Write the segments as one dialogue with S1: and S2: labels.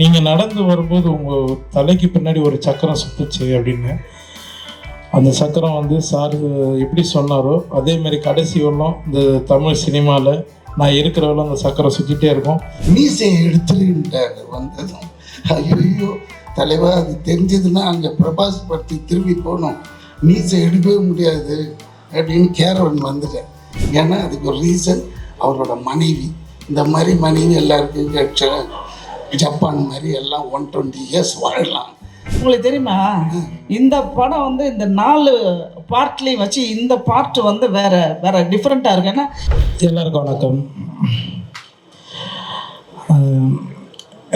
S1: நீங்கள் நடந்து வரும்போது உங்கள் தலைக்கு பின்னாடி ஒரு சக்கரம் சுத்துச்சு அப்படின்னு. அந்த சக்கரம் வந்து சார் எப்படி சொன்னாரோ அதே மாதிரி கடைசி வரலும் இந்த தமிழ் சினிமாவில் நான் இருக்கிறவளும் அந்த சக்கரம் சுற்றிட்டே இருக்கும்.
S2: மீசையை எடுத்துருன்ட்டாரு வந்ததும் ஐயோ தலைவா அது தெரிஞ்சதுன்னா அங்கே பிரபாஸ் படுத்தி திரும்பி போகணும். மீசை எடுக்கவே முடியாது அப்படின்னு கேரவன் வந்துட்டேன் ஏன்னா அதுக்கு ஒரு ரீசன் அவரோட மனைவி. இந்த மாதிரி மனைவி எல்லாருக்கும் கிடைச்ச ஜப்பான் மாதிரி எல்லாம் ஒன் டுவெண்ட்டி இயர்ஸ் வாழலாம்.
S3: உங்களுக்கு தெரியுமா? இந்த படம் வந்து இந்த நாலு பார்ட்லேயும் வச்சு இந்த பார்ட் வந்து வேற வேற டிஃப்ரெண்ட்டாக இருக்கு. ஏன்னா
S1: எல்லாருக்கும் வணக்கம்.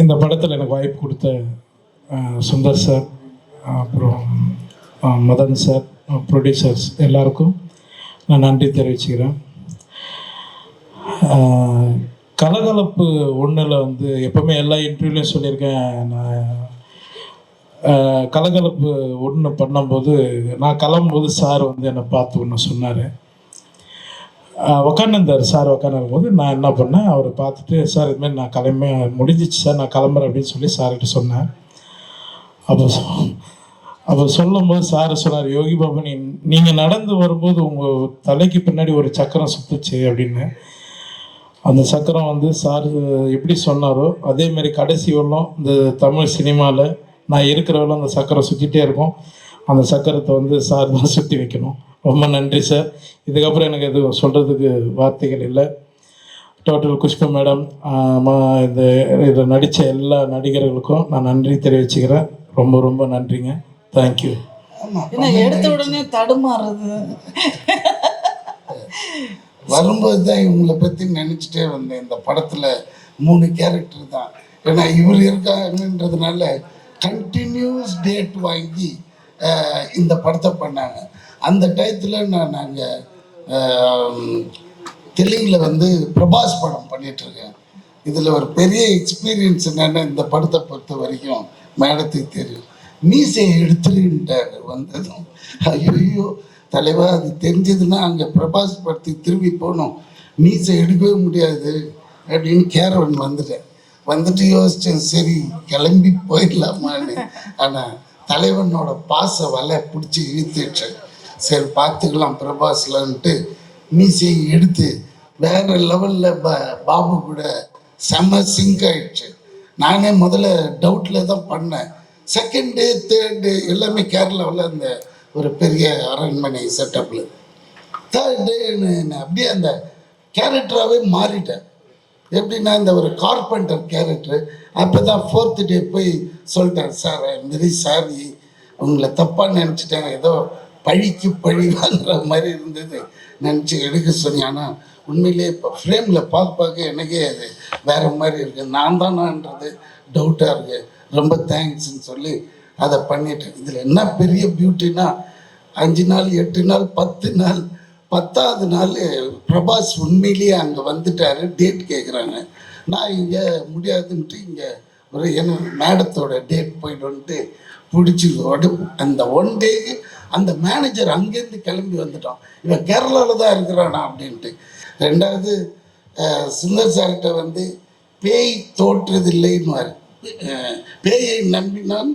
S1: இந்த படத்தில் எனக்கு வாய்ப்பு கொடுத்த சுந்தர் சார் அப்புறம் மதன் சார் ப்ரொடியூசர்ஸ் எல்லாருக்கும் நான் நன்றி தெரிவிச்சுக்கிறேன். கலகலப்பு ஒன்றில் வந்து எப்போவுமே எல்லா இன்டர்வியூலையும் சொல்லியிருக்கேன். நான் கலகலப்பு ஒன்று பண்ணும்போது நான் கிளம்பும்போது சார் வந்து என்னை பார்த்து ஒன்று சொன்னார். உக்காந்துருந்தார். சார் உக்காந்துருக்கும்போது நான் என்ன பண்ணேன்? அவரை பார்த்துட்டு சார் இதுமாதிரி நான் கிளம்பி முடிஞ்சிச்சு சார் நான் கிளம்புறேன் அப்படின்னு சொல்லி சார்கிட்ட சொன்னேன். அப்போ அப்போ சொல்லும்போது சார் சொன்னார் யோகி பாபு நீ நீங்கள் நடந்து வரும்போது உங்கள் தலைக்கு பின்னாடி ஒரு சக்கரம் சுத்துச்சு அப்படின்னு. அந்த சக்கரம் வந்து சார் எப்படி சொன்னாரோ அதே மாதிரி கடைசி வரலும் இந்த தமிழ் சினிமாவில் நான் இருக்கிற இருக்கிறவளும் அந்த சக்கரம் சுற்றிட்டே இருக்கும். அந்த சக்கரத்தை வந்து சார் தான் சுற்றி வைக்கணும். ரொம்ப நன்றி சார். இதுக்கப்புறம் எனக்கு எதுவும் சொல்கிறதுக்கு வார்த்தைகள் இல்லை. டோட்டல் குஷ்பு மேடம் இந்த இதில் நடித்த எல்லா நடிகர்களுக்கும் நான் நன்றி தெரிவிச்சுக்கிறேன். ரொம்ப ரொம்ப நன்றிங்க. தேங்க்யூ
S3: எடுத்த உடனே தடுமாறுறது
S2: வரும்போது தான் இவங்களை பற்றி நினச்சிட்டே வந்தேன். இந்த படத்தில் மூணு கேரக்டர் தான். ஏன்னா இவர் இருக்காங்கன்றதுனால கண்டினியூஸ் டேட் வாங்கி இந்த படத்தை பண்ணாங்க. அந்த டயத்தில் நான் நாங்கள் தெலுங்கில் வந்து பிரபாஸ் படம் பண்ணிகிட்ருக்கேன் இதில் ஒரு பெரிய எக்ஸ்பீரியன்ஸ் என்னென்னா இந்த படத்தை பொறுத்த வரைக்கும் மேடத்துக்கு தெரியும். மீசையை எடுத்துருன்ட்டாரு வந்ததும். ஐயோ தலைவா அது தெரிஞ்சதுன்னா அங்கே பிரபாஸ் படுத்தி திரும்பி போகணும். மீசை எடுக்கவே முடியாது அப்படின்னு கேரவன் வந்துட்டேன். வந்துட்டு யோசிச்சேன் சரி கிளம்பி போயிடலாமான்னு. ஆனால் தலைவனோட பாச வலை பிடிச்சி இழுத்துட்டேன் சரி பார்த்துக்கலாம் பிரபாஸ்லன்ட்டு மீசையை எடுத்து வேற லெவலில் ப பாபு கூட செம்ம சிங்க் ஆயிடுச்சு. நானே முதல்ல டவுட்டில் தான் பண்ணேன். செகண்ட் டே தேர்ட் டே எல்லாமே கேரளாவில் அந்த ஒரு பெரிய அரண்மனை செட்டப்பில் தேர்ட் டேன்னு அப்படியே அந்த கேரக்டராகவே மாறிட்டேன். எப்படின்னா இந்த ஒரு கார்பெண்டர் கேரக்டரு அப்போ தான் ஃபோர்த்து டே போய் சொல்லிட்டேன் சார் மாரி சாரி உங்களை தப்பாக நினச்சிட்டேன். ஏதோ பழிக்கு பழி வாங்குற மாதிரி இருந்தது. நினச்சி எடுக்க சொன்னேன் ஆனால் உண்மையிலே இப்போ ஃப்ரேமில் பார்க்க பார்க்க எனக்கே அது வேறு மாதிரி இருக்குது நான் தானான்றது டவுட்டாக இருக்குது ரொம்ப தேங்க்ஸ்ன்னு சொல்லி அதை பண்ணிட்டேன். இதில் என்ன பெரிய பியூட்டினா அஞ்சு நாள் எட்டு நாள் பத்து நாள் பத்தாவது நாள் பிரபாஸ் உண்மையிலேயே அங்கே வந்துட்டாரு டேட் கேட்குறாங்க நான் இங்கே முடியாதுன்ட்டு இங்கே ஒரு என்ன மேடத்தோட டேட் போயிடும்ட்டு வந்துட்டு பிடிச்சி உட அந்த ஒன் டேக்கு அந்த மேனேஜர் அங்கேருந்து கிளம்பி வந்துட்டான். இவன் கேரளாவில் தான் இருக்கிறானா அப்படின்ட்டு. ரெண்டாவது சுந்தர் சார்கிட்ட வந்து பேய் தோற்றதில்லைன்னு பேயை நம்பினான்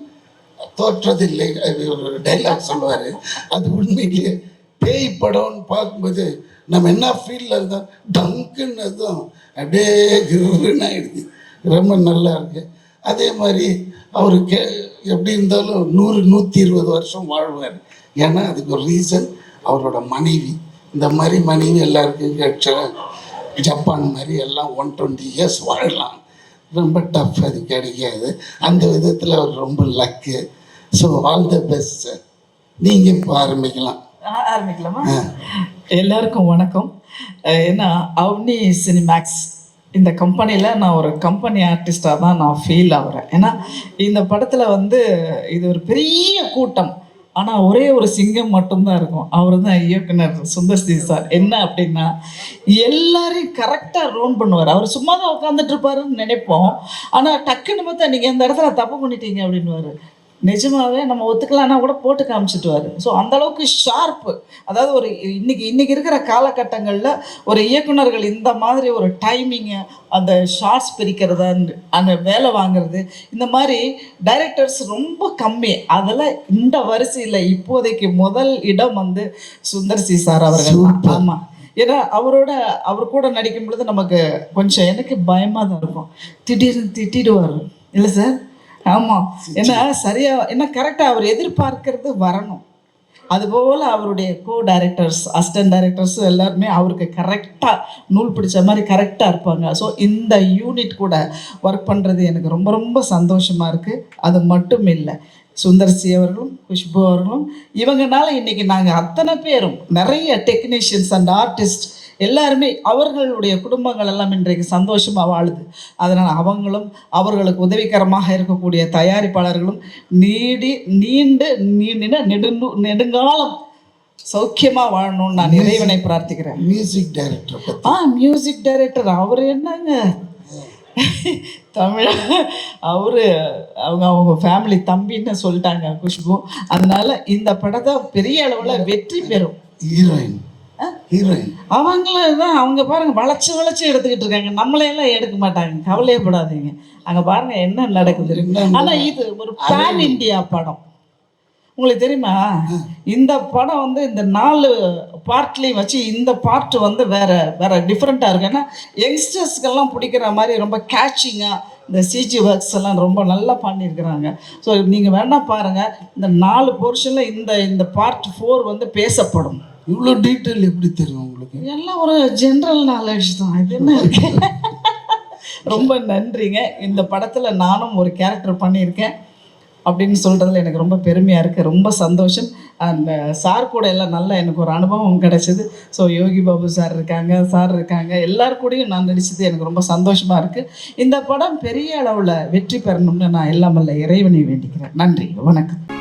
S2: தோற்றதில்லை. ஒரு டைலாக் சொல்லுவார். அது உண்மையிலேயே பேய் படம்னு பார்க்கும்போது நம்ம என்ன ஃபீல்டில் இருந்தோம்? டங்குன்னு அதுவும் அப்படியே கிருன்னு ஆயிடுது ரொம்ப நல்லா இருக்கு. அதே மாதிரி அவர் கே எப்படி இருந்தாலும் நூறு நூற்றி இருபது வருஷம் வாழ்வார். ஏன்னா அதுக்கு ஒரு ரீசன் அவரோட மனைவி. இந்த மாதிரி மனைவி எல்லாருக்கும் கிடைச்ச ஜப்பான் மாதிரி எல்லாம் ஒன் டுவெண்ட்டி இயர்ஸ் வாழலாம். ரொம்ப டஃப் அது கிடைக்காது. அந்த விதத்தில் அவர் ரொம்ப luck so all the best sir நீங்கள் இப்போ ஆரம்பிக்கலாம்.
S3: ஆரம்பிக்கலாமா? எல்லாருக்கும் வணக்கம். ஏன்னா அவனி சினிமேக்ஸ் இந்த கம்பெனியில் நான் ஒரு கம்பெனி ஆர்டிஸ்டாக தான் நான் ஃபீல் ஆகிறேன். ஏன்னா இந்த படத்தில் வந்து இது ஒரு பெரிய கூட்டம். ஆனால் ஒரே ஒரு சிங்கம் மட்டும்தான் இருக்கும். அவர் தான் இயக்குனர் சுந்தர் சி சார். என்ன அப்படின்னா எல்லாரையும் கரெக்டாக ரோன் பண்ணுவார். அவர் சும்மா தான் உட்காந்துட்டு இருப்பாருன்னு நினைப்போம். ஆனால் டக்குன்னு பார்த்தா நீங்கள் இந்த இடத்துல தப்பு பண்ணிட்டீங்க அப்படின்னுவாரு. நிஜமாவே நம்ம ஒத்துக்கலாம்னா கூட போட்டு காமிச்சிட்டுவார். ஸோ அந்த அளவுக்கு ஷார்ப்பு அதாவது ஒரு இன்னைக்கு இன்னைக்கு இருக்கிற காலகட்டங்களில் ஒரு இயக்குனர்கள் இந்த மாதிரி ஒரு டைமிங்கு அந்த ஷார்ட்ஸ் பிரிக்கிறது அந்த வேலை வாங்குறது இந்த மாதிரி டைரக்டர்ஸ் ரொம்ப கம்மி. அதில் இந்த வரிசையில் இப்போதைக்கு முதல் இடம் வந்து சுந்தர் சி சார் அவர்கள் ஆமாம் ஏன்னா அவரோட அவர் கூட நடிக்கும் பொழுது நமக்கு கொஞ்சம் எனக்கு பயமாக தான் இருக்கும். திடீர்னு திட்டிடுவார். இல்லை சார்? ஆமாம் ஏன்னா சரியாக என்ன கரெக்டாக அவர் எதிர்பார்க்கறது வரணும். அதுபோல் அவருடைய கோ டைரக்டர்ஸ் அசிஸ்டன்ட் டைரக்டர்ஸும் எல்லாருமே அவருக்கு கரெக்டாக நூல் பிடிச்ச மாதிரி கரெக்டாக இருப்பாங்க. ஸோ இந்த யூனிட் கூட ஒர்க் பண்ணுறது எனக்கு ரொம்ப ரொம்ப சந்தோஷமாக இருக்குது அது மட்டும் இல்லை சுந்தர்சி அவர்களும் குஷ்பு அவர்களும் இவங்கனால இன்னைக்கு நாங்கள் அத்தனை பேரும் நிறைய டெக்னீஷியன்ஸ் அண்ட் ஆர்டிஸ்ட் எல்லாருமே அவர்களுடைய குடும்பங்கள் எல்லாம் இன்றைக்கு சந்தோஷமாக வாழுது. அதனால் அவங்களும் அவர்களுக்கு உதவிகரமாக இருக்கக்கூடிய தயாரிப்பாளர்களும் நீடி நீண்டு நீண்டின நெடுங்கு நெடுங்காலம் சௌக்கியமாக வாழணும்னு நான் இறைவனை பிரார்த்திக்கிறேன்.
S2: மியூசிக் டைரக்டர்
S3: ஆ மியூசிக் டைரக்டர் அவர் என்னங்க? தமிழ் அவர் அவங்க அவங்க ஃபேமிலி தம்பின்னு சொல்லிட்டாங்க குஷ்பு. அதனால இந்த படத்தை பெரிய அளவில் வெற்றி பெறும்.
S2: ஹீரோயின் ஹீரோயின்
S3: அவங்களும் தான் அவங்க பாருங்க வளைச்சு வளைச்சு எடுத்துக்கிட்டு இருக்காங்க. நம்மளையெல்லாம் எடுக்க மாட்டாங்க. கவலையே படாதீங்க அங்கே பாருங்க என்ன நடக்குது? ஆனால் இது ஒரு பேன் இந்தியா படம். உங்களுக்கு தெரியுமா? இந்த படம் வந்து இந்த நாலு பார்ட்லேயும் வச்சு இந்த பார்ட் வந்து வேற வேற டிஃப்ரெண்ட்டாக இருக்கு. ஏன்னா யங்ஸ்டர்ஸ்க்கெல்லாம் பிடிக்கிற மாதிரி ரொம்ப கேட்சிங்காக இந்த சிஜி ஒர்க்ஸ் எல்லாம் ரொம்ப நல்லா பண்ணியிருக்கிறாங்க. ஸோ நீங்கள் வேணா பாருங்கள் இந்த நாலு போர்ஷனில் இந்த இந்த பார்ட் ஃபோர் வந்து பேசப்படும்.
S2: இவ்வளோ டீட்டெயில் எப்படி தெரியும் உங்களுக்கு?
S3: எல்லாம் ஒரு ஜென்ரல் நாலேஜ் தான். இது என்ன இருக்கு? ரொம்ப நன்றிங்க. இந்த படத்தில் நானும் ஒரு கேரக்டர் பண்ணியிருக்கேன் அப்படின்னு சொல்கிறதுல எனக்கு ரொம்ப பெருமையாக இருக்குது ரொம்ப சந்தோஷம். அந்த சார் uh, கூட எல்லாம் நல்லா எனக்கு ஒரு அனுபவம் கிடச்சிது. ஸோ யோகி பாபு சார் இருக்காங்க சார் இருக்காங்க. எல்லார் கூடயும் நான் நடித்தது எனக்கு ரொம்ப சந்தோஷமாக இருக்குது இந்த படம் பெரிய அளவில் வெற்றி பெறணும்னு நான் எல்லாம் வல்ல இறைவனை வேண்டிக்கிறேன். நன்றி. வணக்கம்.